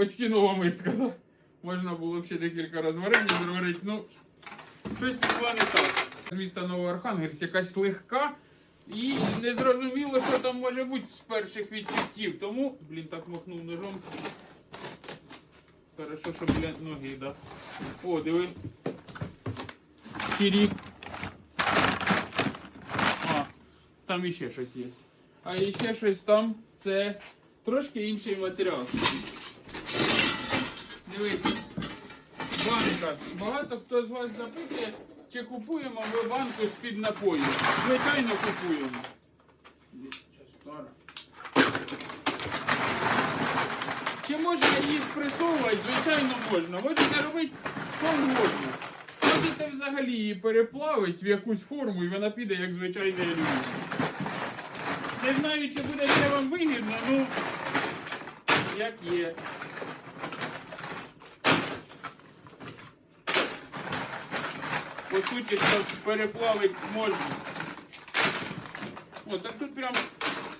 почти нова миска. Да? Можна було б ще декілька разів варення зварити, ну щось пішло не так. З міста Новоархангельськ якась легка і не зрозуміло, що там може бути з перших відчуттів. Тому, блін, так махнув ножом. Хорошо, що, блін, ноги, да. О, диви. Чирік. А, там іще щось є. А іще щось там це трошки інший матеріал. Дивись. Банка. Багато хто з вас запитує, чи купуємо ми банку з-під напою. Звичайно купуємо. Чи можна її спресовувати? Звичайно можна. Можете робити що можна. Можете взагалі її переплавити в якусь форму і вона піде як звичайний алюміній. Не знаю, чи буде це вам вигідно, ну як є. По суті, що переплавити можна. О, так тут прям,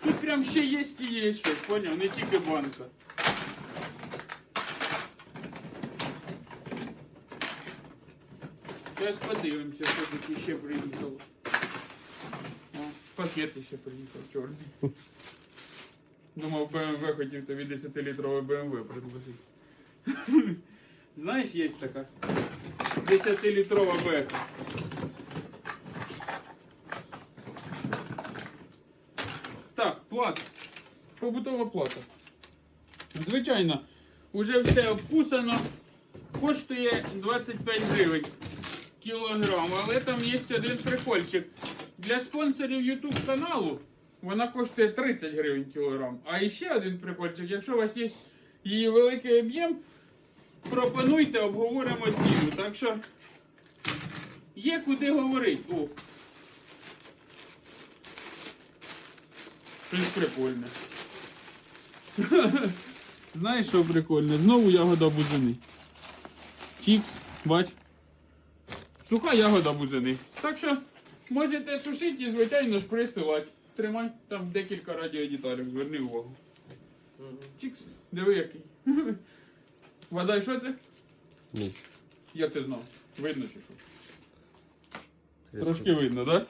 тут прям ще є і є щось, поняв? Не тільки банка. Зараз подивимося, що тут ще приїхало. О, пакет ще приїхав чорний. Думав, БМВ хотів тобі 10-літрове БМВ предложити. Знаєш, є така 10-літрова беха. Так, плата. Побутова плата. Звичайно, вже все обкусано. Коштує 25 гривень кілограм, але там є один прикольчик. Для спонсорів YouTube каналу вона коштує 30 гривень кілограм. А ще один прикольчик, якщо у вас є її великий об'єм, пропонуйте, обговоримо ціну. Так що є куди говорити. О. Щось прикольне. Знаєш, що прикольне? Знову ягода бузини. Чікс, бач. Суха ягода бузини. Так що можете сушити і, звичайно ж, присилати. Тримай, там декілька радіодеталів, зверни увагу. Чікс, диви який. Вода, що це? Ні. Як ти знав? Видно чи що? Трошки видно, так?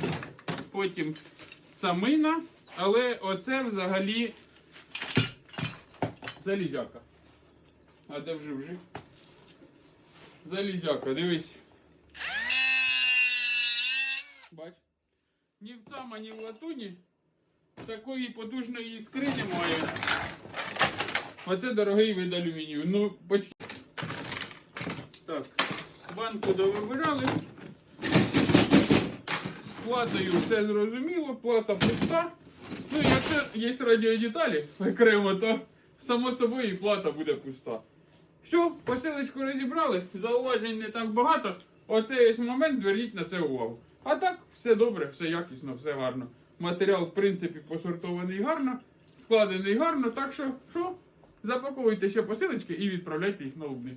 Да? Потім самина, але оце взагалі залізяка. А де вже вже? Залізяка, дивись. Бач? Ні в цама, ні в латуні такої потужної іскри немає. Оце дорогий вид алюмінію. Ну, почти. Так, банку довибирали. З платою все зрозуміло, плата пуста. Ну, якщо є радіодеталі окремо, то само собою і плата буде пуста. Все, посилочку розібрали, зауважень не так багато. Оцей момент зверніть на це увагу. А так, все добре, все якісно, все гарно. Матеріал, в принципі, посортований гарно, складений гарно, так що, що, запаковуйте ще посилочки і відправляйте їх на Лубни.